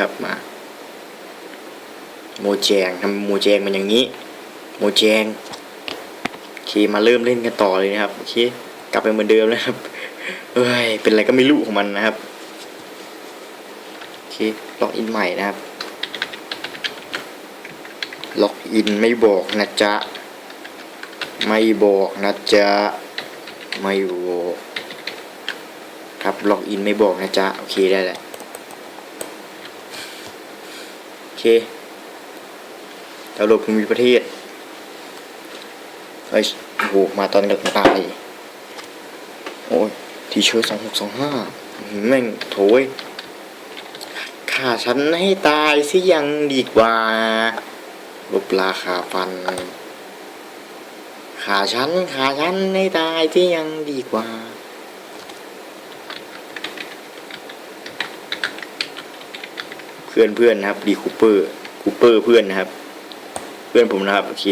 ครับมา โมแจงทำโมแจงมันอย่างนี้ โมแจงโอเคมาเริ่มเล่นกันต่อเลยนะครับโอเคกลับไปเหมือนเดิมนะครับเอ้ยเป็นอะไรก็ไม่รู้ของมันนะครับโอเคล็อกอินใหม่นะครับล็อกอินไม่บอกนะจ๊ะไม่บอกนะจ๊ะไม่บอกครับล็อกอินไม่บอกนะจ๊ะโอเคได้แล้วโอ เคดาวโหลดภูมิประเทศเฮ้ยโอ้โหมาตอนเด็กตายโอ้ยทีเชิร์สองหกสองห้าแม่งโถยฆ่าฉันให้ตายสิยังดีกว่าลบราคาฟันขาฉันขาฉันให้ตายที่ยังดีกว่า พื่อนเพื่อนนะครับดีคูเปอร์คูเปอร์เพื่อนนะครับ เพื่อนผมนะครับ โอเค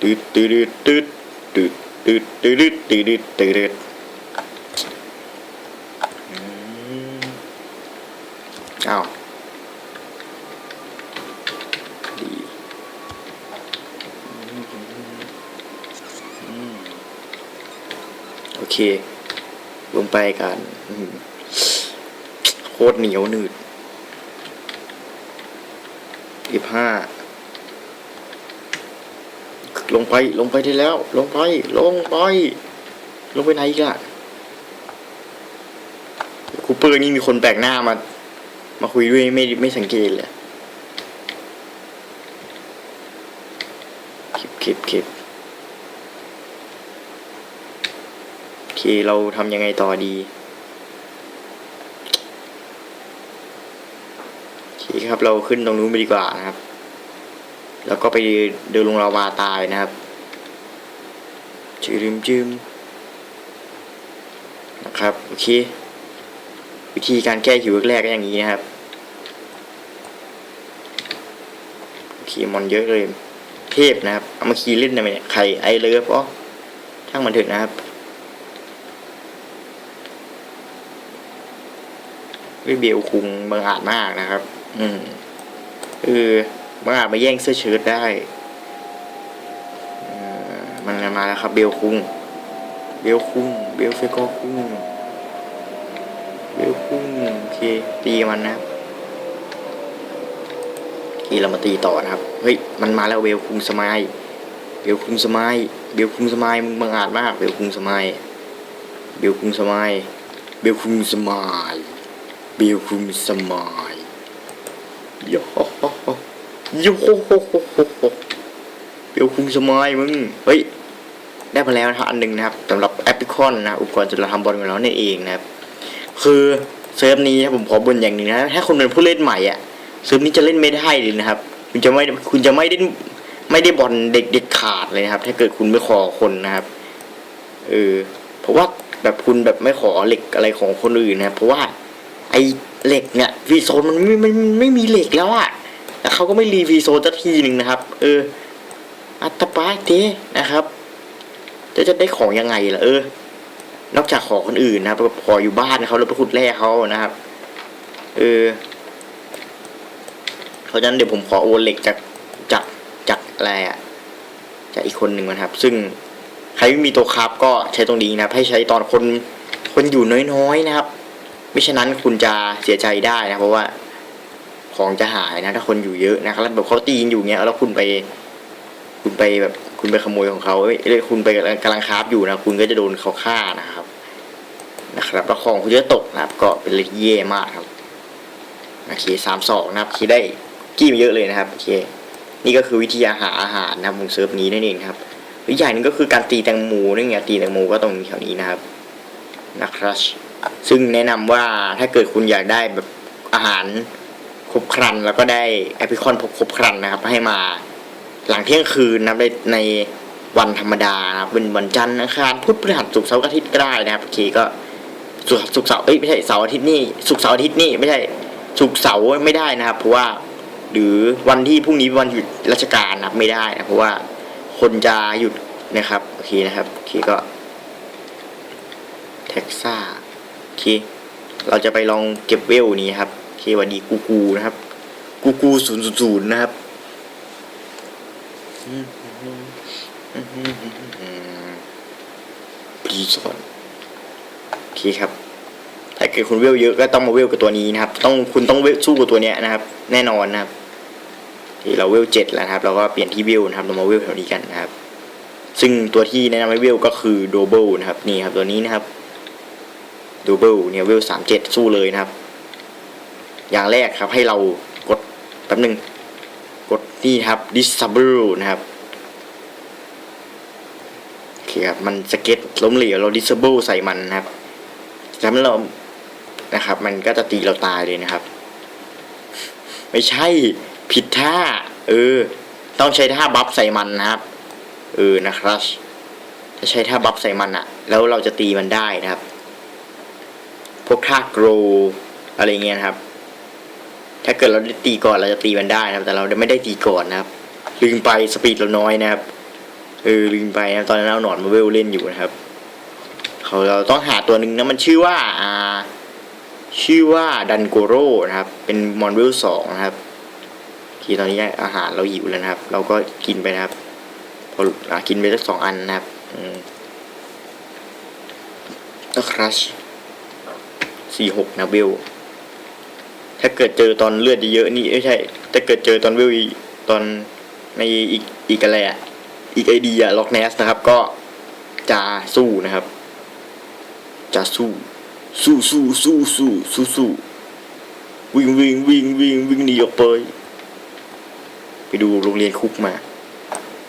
ตืดตืดตืดตืดตืดตืดตืดตืดตืดอืมอ้าวดีโอเค ลงไปกันโคตรเหนียวหนืดอีห้าลงไปลงไปได้แล้ว ลงไป ลงไป ลงไปไหนอีกอะคูเปอร์นี่มีคนแปลกหน้ามา มาคุยด้วยไม่ไม่สังเกตเลยคลิปคลิปคลิปโอ เคเราทำยังไงต่อดี โอเคครับเราขึ้นตรงนู้นไปดีกว่านะครับ แล้วก็ไปเดินลงลาวาตายนะครับจืมจืมนะครับ โอเค วิธีการแก้หิวแรกๆก็อย่างนี้นะครับ โอเคมอนเยอะเลย เทพนะครับ เอามาคีย์เล่นได้ไหมเนี่ยใครไอเลิฟอ๋อช่างมันเถอะนะครับ วิเบลคุงบังอาจมากนะครับ อืมเออบังอาจมาแย่งเสื้อเชิ้ตได้มันมาแล้วครับ เบลคุง เบลคุง เบลเฟโกคุง เบลคุงโอเคตีมันนะครับทีเรามาตีต่อนะครับ เฮ้ย มันมาแล้วเบลคุงสมายเบลคุงสมายเบลคุงสมายมึงบังอาจมาก เบลคุงสมายเบลคุงสมายเบลคุงสมาย บลคุงสมายโยโฮโยโฮโฮโฮโฮเบลคุงสมายมึง เฮ้ย ได้มาแล้วนะอันหนึ่งนะครับสำหรับแอปพลิคอนนะ อุปกรณ์จุลทำบอลของเราเนี่ยเองนะครับ คือเซิร์ฟนี้นะผมขอบ่นอย่างหนึ่งนะถ้าคุณเป็นผู้เล่นใหม่อะเซิร์ฟนี้จะเล่นไม่ได้เลยนะครับ คุณจะไม่คุณจะไม่ได้ไม่ได้บอลเด็กเด็ดขาดเลยนะครับ ถ้าเกิดคุณไม่ขอคนนะครับเออเพราะว่าแบบคุณแบบไม่ขอเหล็กอะไรของคนอื่นนะเพราะว่า อ้เหล็กเนี่ยวีโซนมันไม่มันมันไม่มีเหล็กแล้วอะแล้วเขาก็ไม่รีวีโซนสักทีหนึ่งนะครับ เออ อัตปาเตนะครับ จะจะได้ของยังไงล่ะเออ นอกจากของคนอื่นนะครับขออยู่บ้านเขาแล้วไปขุดแร่เขานะครับ เออเพราะฉะนั้นเดี๋ยวผมขอโอนเหล็กจากจากจากอะไรอะจากอีกคนหนึ่งนะครับ ซึ่งใครไม่มีตัวครับก็ใช้ตรงนี้นะครับ ให้ใช้ตอนคนคนอยู่น้อยๆนะครับ ไม่ฉะนั้นคุณจะเสียใจได้นะ เพราะว่าของจะหายนะ ถ้าคนอยู่เยอะนะครับแล้วแบบเขาตีนอยู่เงี้ยแล้วคุณไป คุณไปแบบคุณไปขโมยของเขาเอ้ยคุณไปกำลังคราฟอยู่นะคุณก็จะโดนเขาฆ่านะครับ นะครับแล้วของคุณจะตกนะครับ ก็เป็นเรื่องที่แย่มากครับโอเคสามสองนะครับโอเคได้กี้มาเยอะเลยนะครับโอเค นี่ก็คือวิธีหาอาหารนะครับของเซิร์ฟนี้นั่นเองครับอีกอย่างหนึงก็คือการตีแตงโมนี่ไงตีแตงโมก็ตรงแถวนี้นะครับนะครับ ซึ่งแนะนำว่าถ้าเกิดคุณอยากได้แบบอาหารครบครัน แล้วก็ได้แอปพลิคอนครบครันนะครับ ให้มาหลังเที่ยงคืนนะครับในในวันธรรมดานะครับเป็นวันจันทร์อังคารพุธพฤหัสศุกร์เสาร์อาทิตย์ก็ได้นะครับโอเคก็ศุกร์ศุกร์เสาร์เอ้ยไม่ใช่เสาร์อาทิตย์นี่ศุกร์เสาร์อาทิตย์นี่ไม่ใช่ศุกร์เสาร์ไม่ได้นะครับ เพราะว่าหรือวันที่พรุ่งนี้วันหยุดราชการนะครับไม่ได้นะเพราะว่าคนจะหยุดนะครับโอเคนะครับโอเคก็เท็กซ่า เค เราจะไปลองเก็บเวลนี้ครับโอเควันดีกูกูนะครับ กูกูศูนย์ศูนย์นะครับพีสอนโอเคครับ ถ้าเกิดคุณเวลเยอะก็ต้องมาเวลกับตัวนี้นะครับ ต้องคุณต้องเวลสู้กับตัวเนี้ยนะครับ แน่นอนนะครับ ที่เราเวลเจ็ดแล้วนะครับ เราก็เปลี่ยนที่เวลนะครับ เรามาเวลแถวนี้กันนะครับ ซึ่งตัวที่แนะนำให้เวลก็คือโดเบิลนะครับ นี่ครับตัวนี้นะครับ ดเบิลเนี่ยเวลสามเจ็ดสู้เลยนะครับ อย่างแรกครับให้เรากดแป๊บหนึ่งกดนี่ครับ disable นะครับโอเคครับ มันสเก็ตล้มเหลวเรา disable ใส่มันนะครับแล้วเรานะครับ มันก็จะตีเราตายเลยนะครับ ไม่ใช่ผิดท่า เออ ต้องใช้ท่าบัฟใส่มันนะครับ เออนะครับถ้าใช้ท่าบัฟใส่มันอะแล้วเราจะตีมันได้นะครับ พวกท่าโกรอะไรเงี้ยครับถ้าเกิดเราได้ตีก่อนเราจะตีมันได้นะครับ แต่เราไม่ได้ตีก่อนนะครับ ลืมไปสปีดเราน้อยนะครับเออลืมไปนะตอนนั้นเอาหนอนมาเวลเล่นอยู่นะครับเขาเราต้องหาตัวหนึ่งนะมันชื่อว่าอ่า ชื่อว่าดันโกโรนะครับ เป็นมอนเวลสองนะครับ ทีตอนนี้อาหารเราหิวแล้วนะครับ เราก็กินไปนะครับ พออกินไปสักสองอันนะครับ อืมครัช สี่หกนะเวล ถ้าเกิดเจอตอนเลือดเยอะนี่ไม่ใช่ ถ้าเกิดเจอตอนเวลตอนในอีกอีกอะไรอะอีกไอเดียล็อกเนสนะครับ ก็จะสู้นะครับ จะสู้ สู้สู้สู้สู้สู้สู้วิ่งวิ่งวิ่งวิ่งวิ่งหนีออกไปไปดูโรงเรียนคุกมา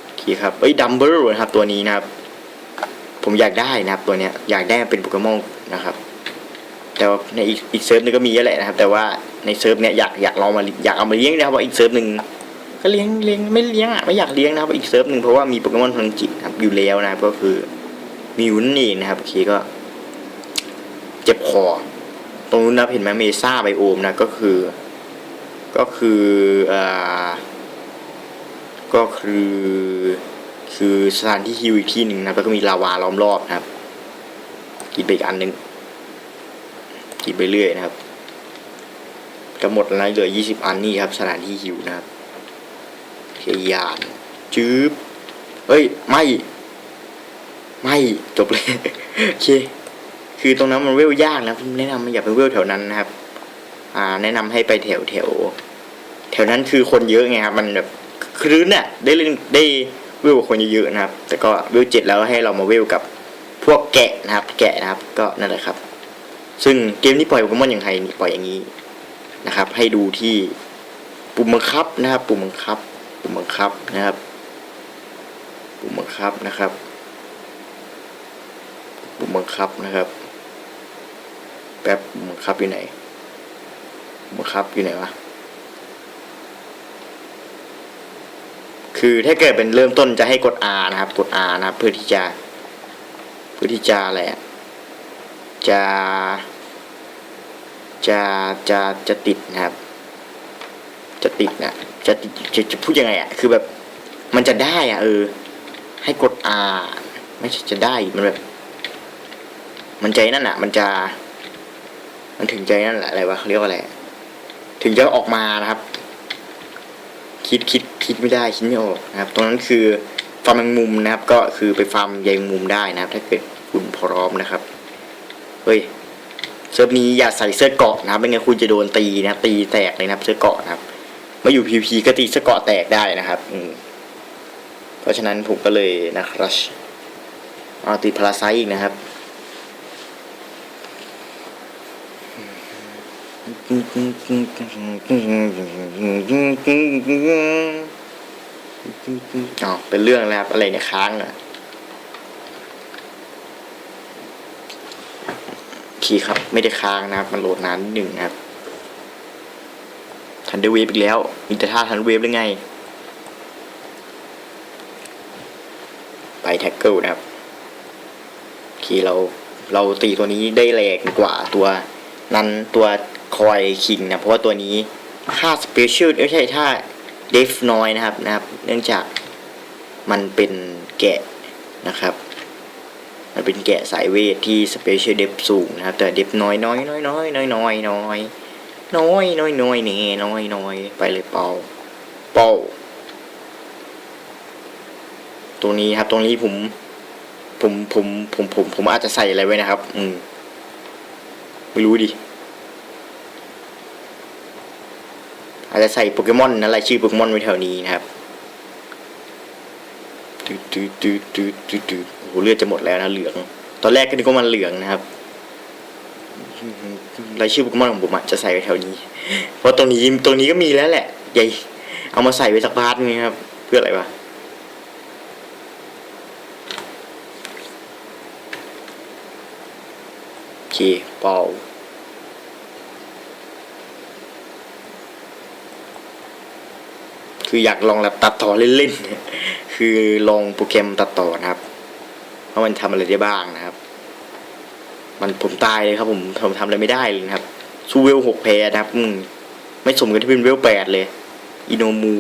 โอเคครับเอ้ดัมเบิลนะครับตัวนี้นะครับ ผมอยากได้นะครับตัวเนี้ยอยากได้เป็นโปเกมอนนะครับ แต่ว่าในอีกอีกเซิร์ฟนึงก็มีเยอะแหละนะครับ แต่ว่าในเซิร์ฟเนี้ยอยากอยากลองมาอยากเอามาเลี้ยงนะครับว่าอีกเซิร์ฟหนึ่งก็เลี้ยงเลี้ยงไม่เลี้ยงอะไม่อยากเลี้ยงนะครับอีกเซิร์ฟหนึ่งเพราะว่ามีโปเกมอนพลังจิตนะครับอยู่แล้วนะครับก็คือมิวนั่นเองนะครับโอเคก็ เจ็บคอตรงนู้นนะเห็นไหมเมซ่าไบโอมนะก็คือ ก็คืออ่าก็คือคือสถานที่ฮิวอีกที่หนึ่งนะแล้วก็มีลาวาล้อมรอบนะครับกินไปอีกอันหนึ่งิไปเรื่อยนะครับก็หมดแล้วนะเหลือยี่สิบอันนี่ครับสถานที่ฮิวนะครับเทียานจืบเฮ้ย ไม่ ไม่จบเลยโอเคคือตรงนั้นมันเวลยากนะผมแนะนำอย่าไปเวลแถวนั้นนะครับ อ่า แนะนำให้ไปแถวแถว แถวนั้นคือคนเยอะไงครับ มันแบบคลื่นเนี่ยได้เล่นได้เวลกับคนเยอะๆนะครับ แต่ก็เวลเจ็ดแล้วให้เรามาเวลกับพวกแกะนะครับ แกะนะครับ ก็นั่นแหละครับ ซึ่งเกมนี้ปล่อยโปเกมอนอย่างไรนี่ปล่อยอย่างนี้นะครับ ให้ดูที่ปุ่มบังคับนะครับ ปุ่มบังคับ ปุ่มบังคับนะครับ ปุ่มบังคับนะครับ ปุ่มบังคับนะครับแป๊บปุ่มบังคับอยู่ไหนปุ่มบังคับอยู่ไหนวะคือถ้าเกิดเป็นเริ่มต้นจะให้กด R นะครับ กด R นะครับ เพื่อที่จะ เพื่อที่จะอะไรอะ จะจะจะจะติดนะครับ จะติดนะจะติดจะจะพูดยังไงอะคือแบบมันจะได้อะเออ ให้กด R ไม่ใช่จะได้มันแบบ มันใจนั่นอะ มันจะ มันถึงใจนั่นแหละอะไรวะเขาเรียกว่าอะไรถึงจะออกมานะครับ คิดคิดคิดไม่ได้คิดไม่ออกนะครับ ตรงนั้นคือฟาร์มแมงมุมนะครับ ก็คือไปฟาร์มใยแมงมุมได้นะครับ ถ้าเกิดคุณพร้อมนะครับ เฮ้ยเซิร์ฟนี้อย่าใส่เสื้อเกาะนะครับไม่งั้นคุณจะโดนตีนะตีแตกเลยนะครับ เสื้อเกาะนะครับ มาอยู่พีพีก็ตีเสื้อเกาะแตกได้นะครับ อืมเพราะฉะนั้นผมก็เลยนะครับเอาติดพลาไซต์อีกนะครับอ๋อเป็นเรื่องแล้วครับอะไรเนี่ยค้างอะ คีครับ ไม่ได้ค้างนะครับ มันโหลดนานนิดหนึ่งนะครับทันเดอร์เวฟอีกแล้วมีแต่ท่าทันเวฟหรือไง ไปแท็กเกิลนะครับคีเราเราตีตัวนี้ได้แรงกว่าตัวนั้นตัวคอยคิงนะเพราะว่าตัวนี้ค่าสเปเชียลไม่ใช่ท่าเดฟน้อยนะครับนะครับ เนื่องจากมันเป็นแกะนะครับ มันเป็นแกะสายเวทที่สเปเชียลเดฟสูงนะครับ แต่เดฟน้อยน้อยน้อยน้อยน้อยน้อยน้อยน้อยน้อยน้อยนี่น้อยน้อยไปเลยเป่าเป่าตรงนี้ครับตรงนี้ผมผมผมผมผมผมอาจจะใส่อะไรไว้นะครับ อืมไม่รู้ดิอาจจะใส่โปเกมอนนะไรชื่อโปเกมอนไว้แถวนี้นะครับ ดตืดตืดตืดตืดตืดโอ้โหเลือดจะหมดแล้วนะเหลือง ตอนแรกก็นึกว่ามันเหลืองนะครับรายชื่อโปเกมอนของผมจะใส่ไว้แถวนี้ เพราะตรงนี้ตรงนี้ก็มีแล้วแหละ ใหญ่ เอามาใส่ไว้สักพาร์ทนึงครับ เพื่ออะไรวะโอเคเป่า คืออยากลองแบบตัดต่อเล่นๆคือลองโปรแกรมตัดต่อนะครับว่ามันทำอะไรได้บ้างนะครับ มันผมตายเลยครับ ผมผมทำอะไรไม่ได้เลยครับซูเวลหกแพรนะครับอืมไม่สมกับที่เป็นเวลแปดเลยอิโนมู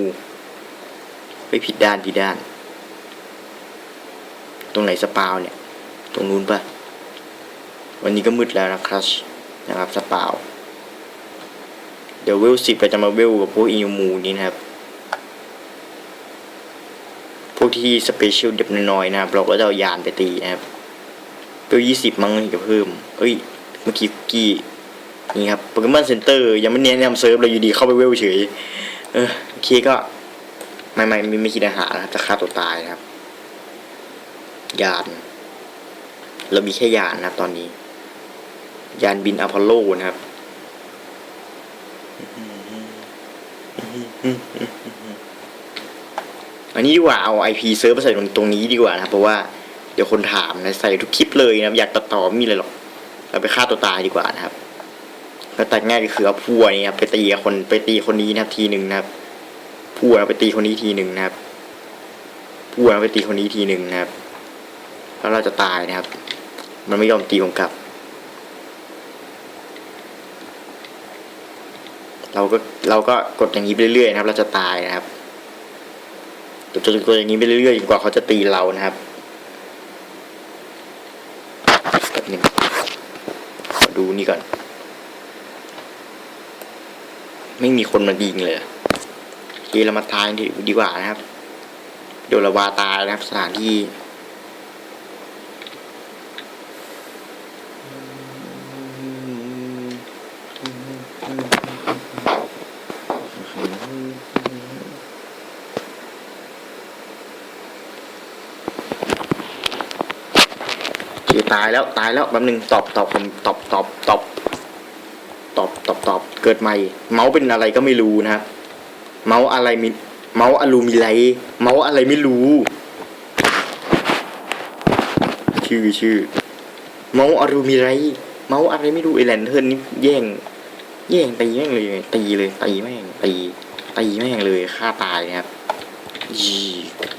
ไปผิดด้านผิดด้าน ตรงไหนสปาวเนี่ย ตรงนู้นปะวันนี้ก็มืดแล้วนะครับนะครับสปาว เดี๋ยวเวลสิบเราจะมาเวลกับพวกอิโนมูนี้นะครับ พวก ที่สเปเชียลเด็บน้อยๆนะครับ เราก็จะเอายานไปตีนะครับเปลยี่สิบมั้งถึงจะเพิ่มเอ้ย เมื่อกี้กี้นี่ครับโปเกมอนเซ็นเตอร์ยังไม่เน้นนำเซิร์ฟเลยอยู่ดีเข้าไปเวลเฉย เออโอเคก็ ไม่ไม่ไม่ไม่คิดอาหารนะครับจะฆ่าตัวตายนะครับ ยาน เรามีแค่ยานนะครับ ตอนนี้ ยานบินอพอลโลนะครับ อันนี้ดีกว่าเอา IP เซิร์ฟมาใส่ตรงตรงนี้ดีกว่านะเพราะว่าเดี๋ยวคนถามนะใส่ทุกคลิปเลยนะอยากตัดต่อไม่มีอะไรหรอกเราไปฆ่าตัวตายดีกว่านะครับแล้วตัดง่ายก็คือเอาพัวนี่ครับไปตีคนไปตีคนนี้นะครับทีหนึ่งนะครับพัวไปตีคนนี้ทีหนึ่งนะครับพัวไปตีคนนี้ทีหนึ่งนะครับแล้วเราจะตายนะครับ มันไม่ยอมตีผมกลับ เราก็เราก็กดอย่างนี้ไปเรื่อยๆนะครับ เราจะตายนะครับ จนกว่าอย่างนี้ไปเรื่อยๆจนกว่าเขาจะตีเรานะครับแป๊บนึงขอดูนี่ก่อน ไม่มีคนมายิงเลยเคเรามาทายดีกว่านะครับ โดี๋ยวเราวาตายนะครับ สถานที่ ตายแล้วตายแล้วแป๊บนึงตอบตอบผมตอบตอบตอบตอบตอบตอบเกิดใหม่ เมาส์เป็นอะไรก็ไม่รู้นะครับเมาส์อะไรมีเมาส์อลูมิไลเมาส์อะไรไม่รู้ ชื่อชื่อ เมาส์อลูมิไลเมาส์อะไรไม่รู้ไอแลนเทิร์นนี่แย่ง แย่งตีแม่งเลยตีเลยตีแม่งตีตีแม่งเลยฆ่าตายนะครับยี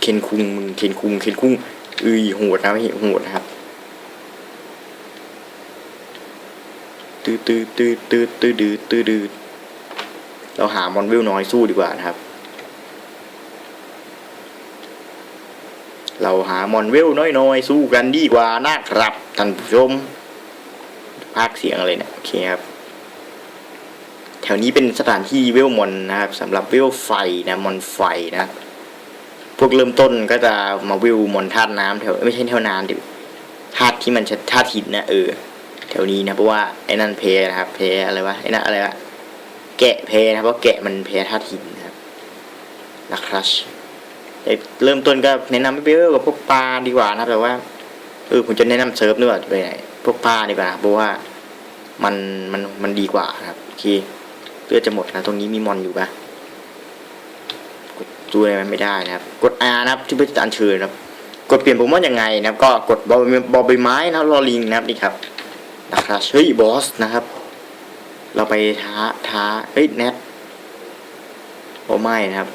เคนคุงมึงเคนคุงเคนคุงอ้ยโหดนะไม่โหดนะครับ ตืดตืดตืดตืดตืดตืดตืดตืดเราหามอนวิลน้อยสู้ดีกว่านะครับ เราหามอนวิลน้อยๆ สู้กันดีกว่านะครับท่านผู้ชมภาคเสียงอะไรเนี่ยโอเคครับ แถวนี้เป็นสถานที่เวลมอนนะครับสำหรับเวลไฟนะมอนไฟนะ พวกเริ่มต้นก็จะมาวิลมอนธาตุน้ำแถวไม่ใช่แถวน้ำดิธาตุที่มันจะธาตุหินนะเออ วนี้นะเพราะว่าไอ้นั่นเพนะครับเพอะไรวะไอ้นั่นอะไรวะแกะเพนะเพราะแกะมันเพธาตุหินนะครับนะครับเริ่มต้นก็แนะนำให้ไปเล่นกับพวกปลาดีกว่านะแต่ว่าเออผมจะแนะนำเซิร์ฟด้วยไปไหนพวกปลาดีกว่าเพราะว่ามันมันมันดีกว่านะครับโอเคเลือดจะหมดนะตรงนี้มีมอนอยู่ปะกดดูอะไรมันไม่ได้นะครับ กด R นะครับที่เพื่อจะอัญเชิญนะครับ กดเปลี่ยนโปรโมทยังไงนะครับ ก็กดบอลบอลใบไม้นะรอลิงนะครับนี่ครับ นะครับเฮ้ยบอสนะครับ เราไปท้าท้าเฮ้ยแนทโอ้ไม่นะครับ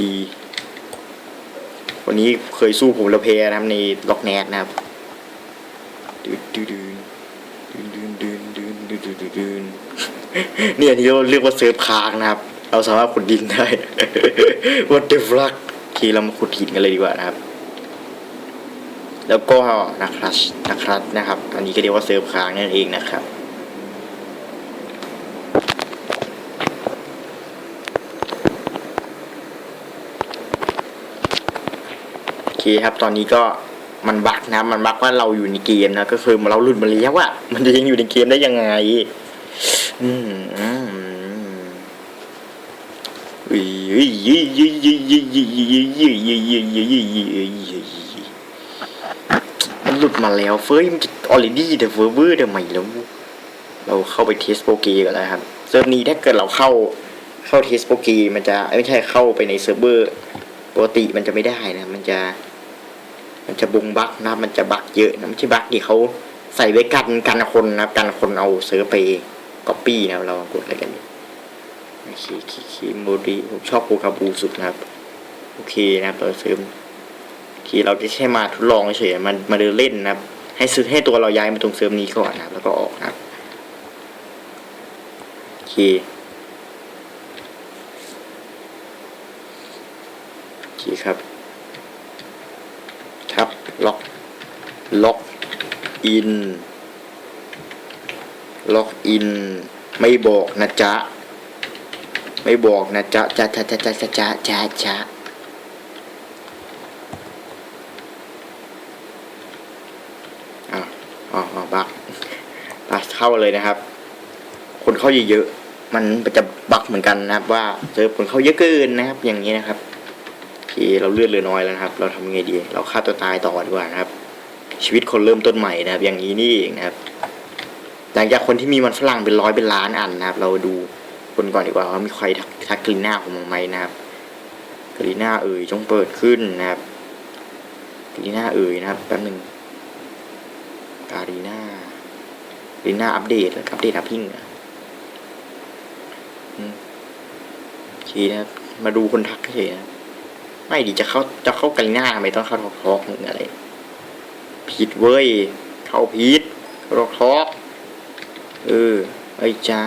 ดี วันนี้เคยสู้ผมล้วเพนะครับในล็อกแนทนะครับดืนดืนดืนดืนดืนดืนดืนดืนดืนดืนเนี่ยที่เราเรียกว่าเซิร์ฟค้างนะครับ เราสามารถขุดดินได้ What the fuck ทีเรามาขุดหินกันเลยดีกว่านะครับ แล้วก็นะครับนะครับนะครับ อันนี้ก็เรียกว่าเซิร์ฟค้างนั่นเองนะครับโอเคครับตอนนี้ก็มันบักนะมันบักว่าเราอยู่ในเกมนะก็คือเราหลุดมาแล้วอะมันจะยังอยู่ในเกมได้ยังไง อืม มันหลุดมาแล้วเฟ้ยมันจะออลิดี้เดอเวอร์เวอร์เดอะใหม่แล้ว เราเข้าไปเทสโปรเกกันแล้วครับเซิร์ฟนี้ถ้าเกิดเราเข้าเข้าเทสโปรเกมันจะไม่ใช่เข้าไปในเซิร์ฟเวอร์ปกติมันจะไม่ได้นะ มันจะ มันจะบุงบักนะ มันจะบักเยอะนะไม่ใช่บักที่เขาใส่ไว้กันกันคนนะกันคนเอาเซิร์ฟไปก๊อปปี้นะเรากดอะไรกันเนี่ย คคีคีโมดีผมชอบโปรคาบูสุดนะครับ โอเคนะครับเราซิร์ฟทีเราจะแค่มาทดลองเฉยมันมาเดินเล่นนะครับ ให้ซื้อให้ตัวเราย้ายมาตรงเซิร์ฟนี้ก่อนนะครับ แล้วก็ออกนะครับโอเคโอเคครับ ครับล็อกล็อกอินล็อกอินไม่บอกนะจ๊ะ ไม่บอกนะจ๊ะจ๊ะจ๊ะจ๊ะจ๊ะจ๊ะจ๊ะจ๊ะจ๊ะอะอ๋ออ๋อบักบักเข้าเลยนะครับ คนเข้าเยอะๆมันจะบักเหมือนกันนะครับ ว่าเจอคนเข้าเยอะเกินนะครับ อย่างนี้นะครับโอเคเราเลือดเหลือน้อยแล้วนะครับ เราทำยังไงดี เราฆ่าตัวตายต่อดีกว่านะครับ ชีวิตคนเริ่มต้นใหม่นะครับ อย่างนี้นี่เองนะครับหลังจากคนที่มีมันฝรั่งเป็นร้อยเป็นล้านอันนะครับ เราดู คนก่อนดีกว่าว่ามีใครทักกรีน่าผมมาไหมนะครับกรีน่าเอ่ยจงเปิดขึ้นนะครับกรีน่าเอ่ยนะครับแป๊บหนึ่งการีน่ากรีน่าอัปเดตอัปเดตอัพพิงอะอืมโอเคนะครับมาดูคนทักเฉยนะไม่ดีจะเข้าจะเข้ากันหน้าทำไมต้องเข้าทอกทอกหนึ่งอะไรผิดเว้ย เข้าผิดทอกทอกเออไอ้จ้า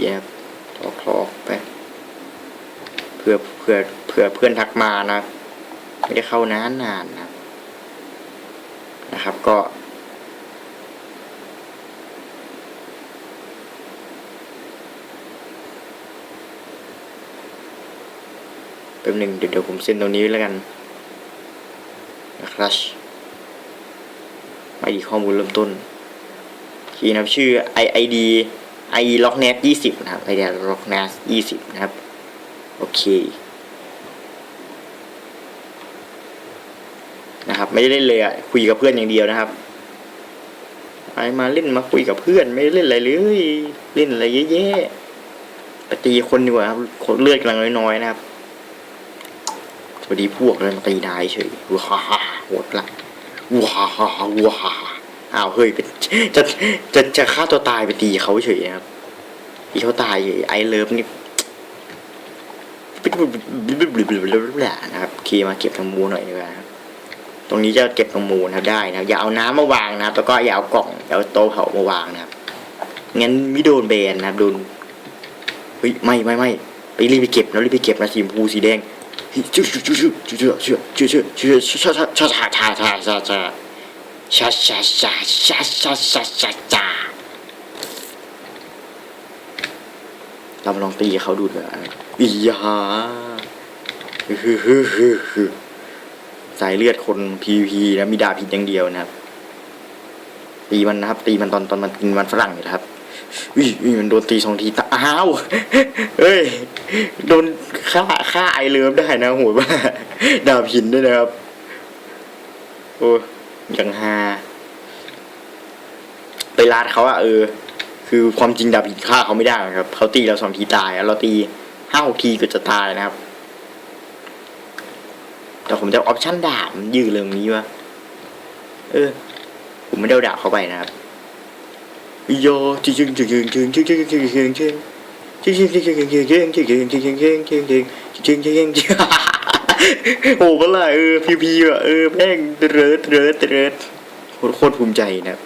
เขียบทอกทอกไปเพื่อเพื่อเพื่อเพื่อนทักมานะไม่ได้เข้านานนานนะนะครับก็แป๊บหนึ่งเดี๋ยวเดี๋ยวผมเซ็นตรงนี้แล้วกันนะครับไม่ดีข้อมูลเริ่มต้นคีย์นะครับ ชื่อ i id i locknet 20นะครับ i d locknet 20นะครับ โอเคนะครับไม่ได้เล่นเลยอะคุยกับเพื่อนอย่างเดียวนะครับไปมาเล่นมาคุยกับเพื่อนไม่ได้เล่นอะไรเลยเล่นอะไรเยอะแยะไปตีคนดีกว่าครับคนเลือดกำลังน้อยๆนะครับสวัสดีพวกเลยมาตีนายเฉยว้าฮ่าโหดละว้าฮ่าฮ่าว้าฮ่าฮ่า อ้าวเฮ้ยจะจะจะฆ่าตัวตายไปตีเขาเฉยครับตีเขาตายไอเลิฟนี่นะครับเคมาเก็บทางมูหน่อยดีกว่าคบตรงนี้จะเก็บทางมูนะบได้นะครับอย่าเอาน้ำมาวางนะบแล้ก็อย่าเอากล่องอย่าเอาโต๊ะเผามาวางนะบงั้นไม่โดนแบนนะครับโดนเฮ้ยไม่ไม่ไม่ไปรีบไปเก็บนะรีบไปเก็บนะสีชมพูสีแดงชื่อชื่อชื่อชื่อชื่อชื่อชื่อชื่อชื่อชื่อชื่อชื่อชื่อชื่อชื่อชื่อชื่อ cha cha cha cha cha cha cha cha cha cha cha cha cha cha cha cha เรามาลองตีเขาดูดีกว่าอียาฮึฮึฮึฮึสายเลือดคนพีพีนะมีดาบผิดอย่างเดียวนะครับ ตีมันนะครับ ตีมันตอนตอนมันกินมันฝรั่งอยู่นะครับวิวิมันโดนตีสองทีตาอ้าวเฮ้ยโดนฆ่าฆ่าไอเลิฟได้นะโหดมากดาบหินด้วยนะครับ โอ้ ยังฮาไปลาดเขาอะเออ คือความจริงดาบหินฆ่าเขาไม่ได้หรอกครับเขาตีเราสองทีตายอะเราตีห้าหกทีก็จะตายนะครับ แต่ผมจะออปชั่นดาบมันยืดเลยตรงนี้วะเออ ผมไม่ได้เอาดาบเข้าไปนะครับโยจึงจึงจึงจึงจึงจึงจึงจึงจึงจึงจริงจริงจริงจริงจริงจริงจริงจริงจริงจริงจริงจริงจริง โอ้โหเมื่อไหร่เออพีพีอะเออแม่งเริดเริดเริดโคตรโคตรภูมิใจนะครับ